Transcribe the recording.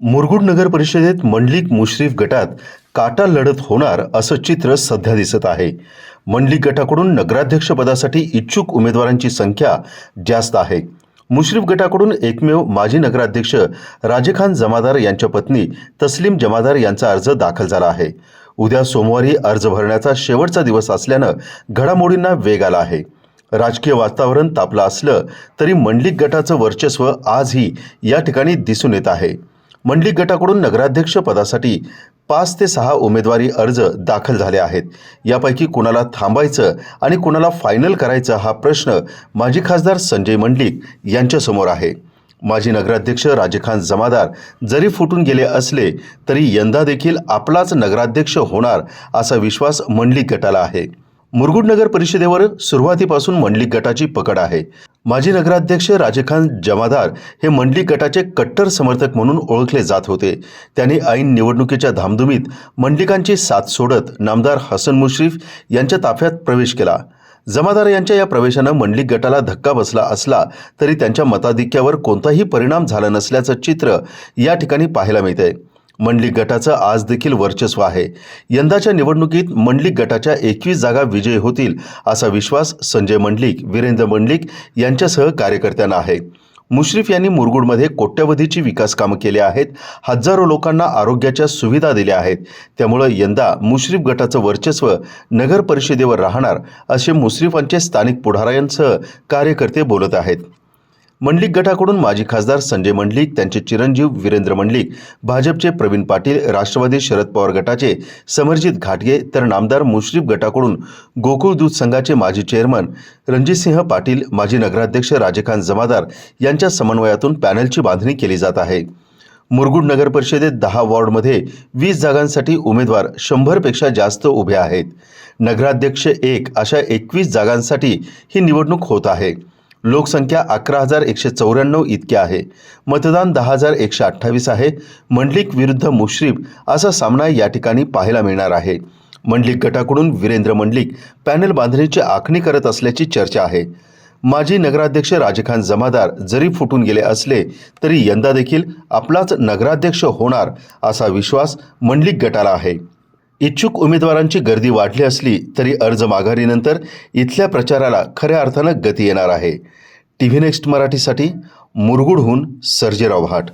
मुरगुड नगर परिषदेत मंडलिक मुश्रीफ गटात काटा लढत होणार असं चित्र सध्या दिसत आहे. मंडलिक गटाकडून नगराध्यक्षपदासाठी इच्छुक उमेदवारांची संख्या जास्त आहे. मुश्रीफ गटाकडून एकमेव माजी नगराध्यक्ष राजेखान जमादार यांच्या पत्नी तस्लीम जमादार यांचा अर्ज दाखल झाला आहे. उद्या सोमवारी अर्ज भरण्याचा शेवटचा दिवस असल्यानं घडामोडींना वेग आला आहे. राजकीय वातावरण तापलं असलं तरी मंडलिक गटाचं वर्चस्व आजही या ठिकाणी दिसून येत आहे. मंडलिक गटाकडून नगराध्यक्ष पदासाठी पाच ते सहा उमेदवारी अर्ज दाखल झाले आहेत. यापैकी कुणाला थांबायचं आणि कुणाला फायनल करायचं हा प्रश्न माजी खासदार संजय मंडलिक यांच्यासमोर आहे. माजी नगराध्यक्ष राजेखान जमादार जरी फुटून गेले असले तरी यंदा देखील आपलाच नगराध्यक्ष होणार असा विश्वास मंडलिक गटाला आहे. मुरगुड नगर परिषदेवर सुरुवातीपासून मंडलिक गटाची पकड आहे. माजी नगराध्यक्ष राजेखान जमादार हे मंडलिक गटाचे कट्टर समर्थक म्हणून ओळखले जात होते. त्यांनी ऐन निवडणुकीच्या धामधुमीत मंडलिकांची साथ सोडत नामदार हसन मुश्रीफ यांच्या ताफ्यात प्रवेश केला. जमादार यांच्या या प्रवेशानं मंडलिक गटाला धक्का बसला असला तरी त्यांच्या मताधिक्यावर कोणताही परिणाम झाला नसल्याचं चित्र या ठिकाणी पाहायला मिळतंय. मंडलिक गटाचं आज देखील वर्चस्व आहे. यंदाच्या निवडणुकीत मंडलिक गटाच्या एकवीस जागा विजयी होतील असा विश्वास संजय मंडलिक वीरेंद्र मंडलिक यांच्यासह कार्यकर्त्यांना आहे. मुश्रीफ यांनी मुरगुडमध्ये कोट्यवधीची विकास कामं केली आहेत हजारो लोकांना आरोग्याच्या सुविधा दिल्या आहेत. त्यामुळं यंदा मुश्रीफ गटाचं वर्चस्व नगर परिषदेवर राहणार असे मुश्रीफांचे स्थानिक पुढाऱ्यांसह कार्यकर्ते बोलत आहेत. मंडलिक गटाकडून माजी खासदार संजय मंडलिक त्यांचे चिरंजीव वीरेंद्र मंडलिक भाजपचे प्रवीण पाटील राष्ट्रवादी शरद पवार गटाचे समरजित घाटगे तर नामदार मुश्रीफ गटाकडून गोकुळ दूध संघाचे माजी चेअरमन रणजितसिंह पाटील माजी नगराध्यक्ष राजेखान जमादार यांच्या समन्वयातून पॅनलची बांधणी केली जात आहे. मुरगुड नगर परिषदेत दहा वॉर्डमध्ये वीस जागांसाठी उमेदवार शंभरपेक्षा जास्त उभे आहेत. नगराध्यक्ष एक अशा एकवीस जागांसाठी ही निवडणूक होत आहे. लोकसंख्या अकरा हजार एकशे चौऱ्याण्णव इतकी आहे. मतदान दहा हजार एकशे अठ्ठावीस आहे. मंडलिक विरुद्ध मुश्रीफ असा सामना या ठिकाणी पाहायला मिळणार आहे. मंडलिक गटाकडून वीरेंद्र मंडलिक पॅनल बांधणीची आखणी करत असल्याची चर्चा आहे. माजी नगराध्यक्ष राजखान जमादार जरी फुटून गेले असले तरी यंदा देखील आपलाच नगराध्यक्ष होणार असा विश्वास मंडलिक गटाला आहे. इच्छुक उमेदवारांची गर्दी वाढली असली तरी अर्ज माघारीनंतर इथल्या प्रचाराला खऱ्या अर्थानं गती येणार आहे. टी व्ही नेक्स्ट मराठीसाठी मुरगुडहून सर्जेराव भाट